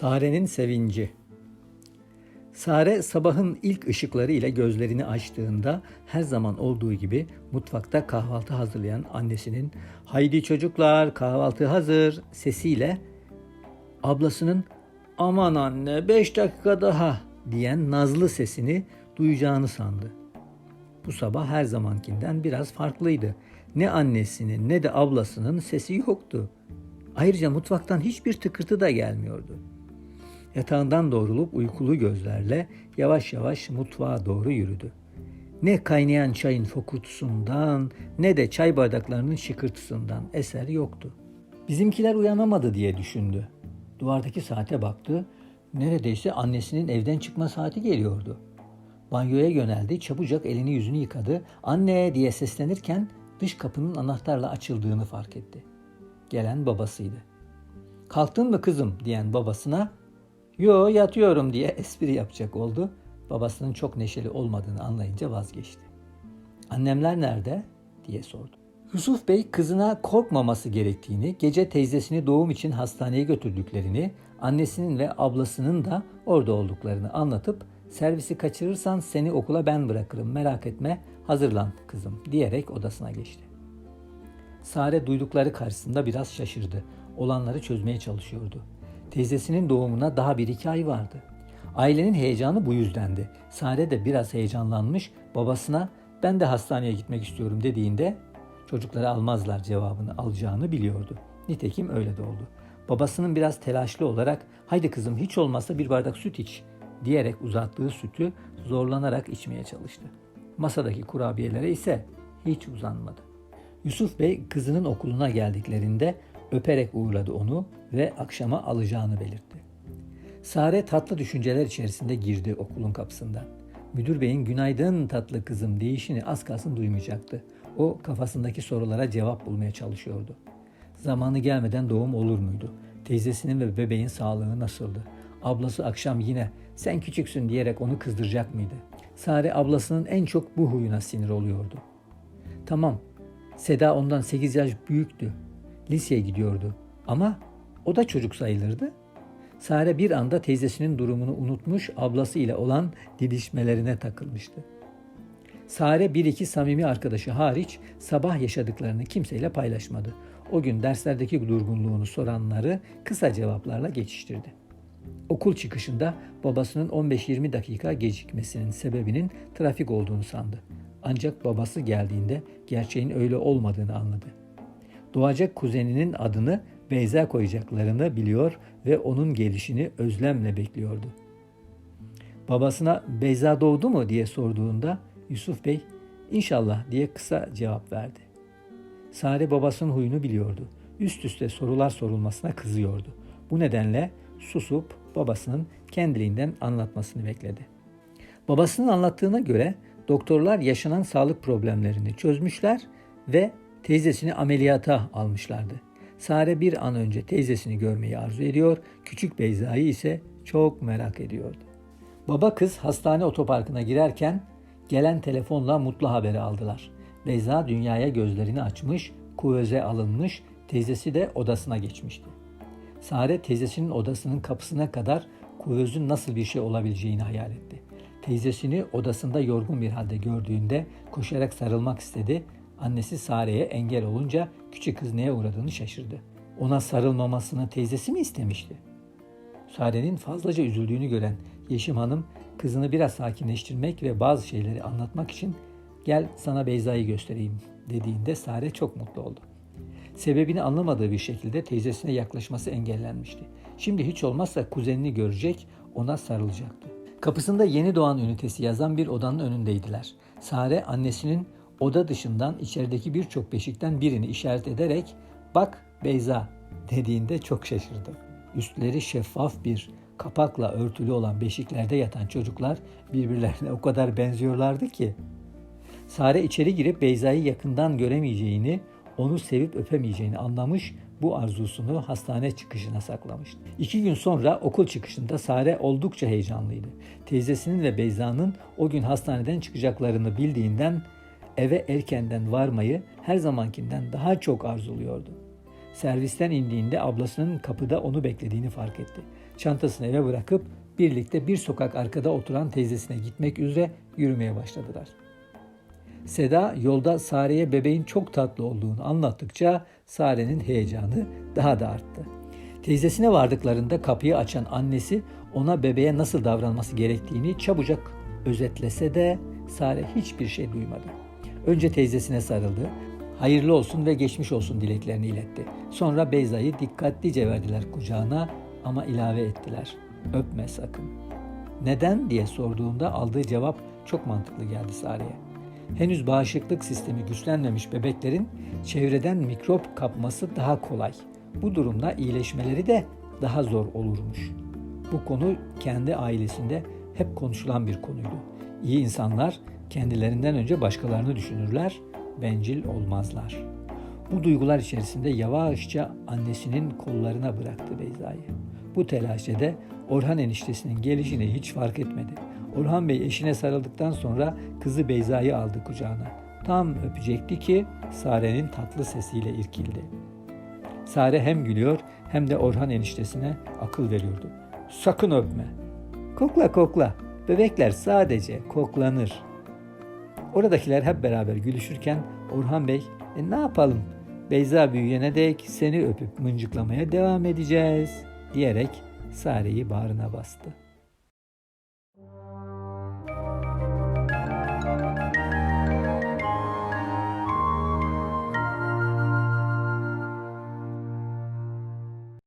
Sare'nin sevinci. Sare sabahın ilk ışıkları ile gözlerini açtığında her zaman olduğu gibi mutfakta kahvaltı hazırlayan annesinin "Haydi çocuklar, kahvaltı hazır." sesiyle ablasının "Aman anne, beş dakika daha." diyen nazlı sesini duyacağını sandı. Bu sabah her zamankinden biraz farklıydı. Ne annesinin ne de ablasının sesi yoktu. Ayrıca mutfaktan hiçbir tıkırtı da gelmiyordu. Yatağından doğrulup uykulu gözlerle yavaş yavaş mutfağa doğru yürüdü. Ne kaynayan çayın fokurtusundan ne de çay bardaklarının şıkırtısından eser yoktu. Bizimkiler uyanamadı diye düşündü. Duvardaki saate baktı. Neredeyse annesinin evden çıkma saati geliyordu. Banyoya yöneldi, çabucak elini yüzünü yıkadı. Anne diye seslenirken dış kapının anahtarla açıldığını fark etti. Gelen babasıydı. Kalktın mı kızım diyen babasına yo yatıyorum diye espri yapacak oldu. Babasının çok neşeli olmadığını anlayınca vazgeçti. Annemler nerede diye sordu. Yusuf Bey kızına korkmaması gerektiğini, gece teyzesini doğum için hastaneye götürdüklerini, annesinin ve ablasının da orada olduklarını anlatıp servisi kaçırırsan seni okula ben bırakırım merak etme hazırlan kızım diyerek odasına geçti. Sare duydukları karşısında biraz şaşırdı. Olanları çözmeye çalışıyordu. Teyzesinin doğumuna daha bir iki ay vardı. Ailenin heyecanı bu yüzdendi. Sare de biraz heyecanlanmış babasına ben de hastaneye gitmek istiyorum dediğinde çocukları almazlar cevabını alacağını biliyordu. Nitekim öyle de oldu. Babasının biraz telaşlı olarak haydi kızım hiç olmazsa bir bardak süt iç diyerek uzattığı sütü zorlanarak içmeye çalıştı. Masadaki kurabiyelere ise hiç uzanmadı. Yusuf Bey kızının okuluna geldiklerinde öperek uğurladı onu ve akşama alacağını belirtti. Sare tatlı düşünceler içerisinde girdi okulun kapısından. Müdür beyin günaydın tatlı kızım deyişini az kalsın duymayacaktı. O kafasındaki sorulara cevap bulmaya çalışıyordu. Zamanı gelmeden doğum olur muydu? Teyzesinin ve bebeğin sağlığı nasıldı? Ablası akşam yine sen küçüksün diyerek onu kızdıracak mıydı? Sare ablasının en çok bu huyuna sinir oluyordu. Tamam, Seda ondan 8 yaş büyüktü. Liseye gidiyordu. Ama o da çocuk sayılırdı. Sare bir anda teyzesinin durumunu unutmuş, ablasti ile olan didişmelerine takılmıştı. Sare bir iki samimi arkadaşı hariç sabah yaşadıklarını kimseyle paylaşmadı. O gün derslerdeki durgunluğunu soranları kısa cevaplarla geçiştirdi. Okul çıkışında babasının 15-20 dakika gecikmesinin sebebinin trafik olduğunu sandı. Ancak babası geldiğinde gerçeğin öyle olmadığını anladı. Doğacak kuzeninin adını Beyza koyacaklarını biliyor ve onun gelişini özlemle bekliyordu. Babasına Beyza doğdu mu diye sorduğunda Yusuf Bey inşallah diye kısa cevap verdi. Sare babasının huyunu biliyordu. Üst üste sorular sorulmasına kızıyordu. Bu nedenle susup babasının kendiliğinden anlatmasını bekledi. Babasının anlattığına göre doktorlar yaşanan sağlık problemlerini çözmüşler ve teyzesini ameliyata almışlardı. Sare bir an önce teyzesini görmeyi arzu ediyor, küçük Beyza'yı ise çok merak ediyordu. Baba kız hastane otoparkına girerken gelen telefonla mutlu haberi aldılar. Beyza dünyaya gözlerini açmış, kuvöze alınmış, teyzesi de odasına geçmişti. Sare teyzesinin odasının kapısına kadar kuvözün nasıl bir şey olabileceğini hayal etti. Teyzesini odasında yorgun bir halde gördüğünde koşarak sarılmak istedi. Annesi Sare'ye engel olunca küçük kız neye uğradığını şaşırdı. Ona sarılmamasını teyzesi mi istemişti? Sare'nin fazlaca üzüldüğünü gören Yeşim Hanım kızını biraz sakinleştirmek ve bazı şeyleri anlatmak için gel sana Beyza'yı göstereyim dediğinde Sare çok mutlu oldu. Sebebini anlamadığı bir şekilde teyzesine yaklaşması engellenmişti. Şimdi hiç olmazsa kuzenini görecek, ona sarılacaktı. Kapısında yeni doğan ünitesi yazan bir odanın önündeydiler. Sare annesinin oda dışından içerideki birçok beşikten birini işaret ederek bak Beyza dediğinde çok şaşırdı. Üstleri şeffaf bir kapakla örtülü olan beşiklerde yatan çocuklar birbirlerine o kadar benziyorlardı ki. Sare içeri girip Beyza'yı yakından göremeyeceğini, onu sevip öpemeyeceğini anlamış, bu arzusunu hastane çıkışına saklamıştı. İki gün sonra okul çıkışında Sare oldukça heyecanlıydı. Teyzesinin ve Beyza'nın o gün hastaneden çıkacaklarını bildiğinden eve erkenden varmayı her zamankinden daha çok arzuluyordu. Servisten indiğinde ablasının kapıda onu beklediğini fark etti. çantasını eve bırakıp birlikte bir sokak arkada oturan teyzesine gitmek üzere yürümeye başladılar. Seda yolda Sare'ye bebeğin çok tatlı olduğunu anlattıkça Sare'nin heyecanı daha da arttı. Teyzesine vardıklarında kapıyı açan annesi ona bebeğe nasıl davranması gerektiğini çabucak özetlese de Sare hiçbir şey duymadı. Önce teyzesine sarıldı, hayırlı olsun ve geçmiş olsun dileklerini iletti. Sonra Beyza'yı dikkatlice verdiler kucağına ama ilave ettiler. Öpme sakın. Neden diye sorduğunda aldığı cevap çok mantıklı geldi Sare'ye. Henüz bağışıklık sistemi güçlenmemiş bebeklerin çevreden mikrop kapması daha kolay. Bu durumda iyileşmeleri de daha zor olurmuş. Bu konu kendi ailesinde hep konuşulan bir konuydu. İyi insanlar kendilerinden önce başkalarını düşünürler, bencil olmazlar. Bu duygular içerisinde yavaşça annesinin kollarına bıraktı Beyza'yı. Bu telaşede Orhan eniştesinin gelişini hiç fark etmedi. Orhan Bey eşine sarıldıktan sonra kızı Beyza'yı aldı kucağına. Tam öpecekti ki Sare'nin tatlı sesiyle irkildi. Sare hem gülüyor hem de Orhan eniştesine akıl veriyordu. Sakın öpme. Kokla kokla. Bebekler sadece koklanır. Oradakiler hep beraber gülüşürken Orhan Bey e, ne yapalım Beyza büyüyene dek seni öpüp mıncıklamaya devam edeceğiz diyerek Sare'yi bağrına bastı.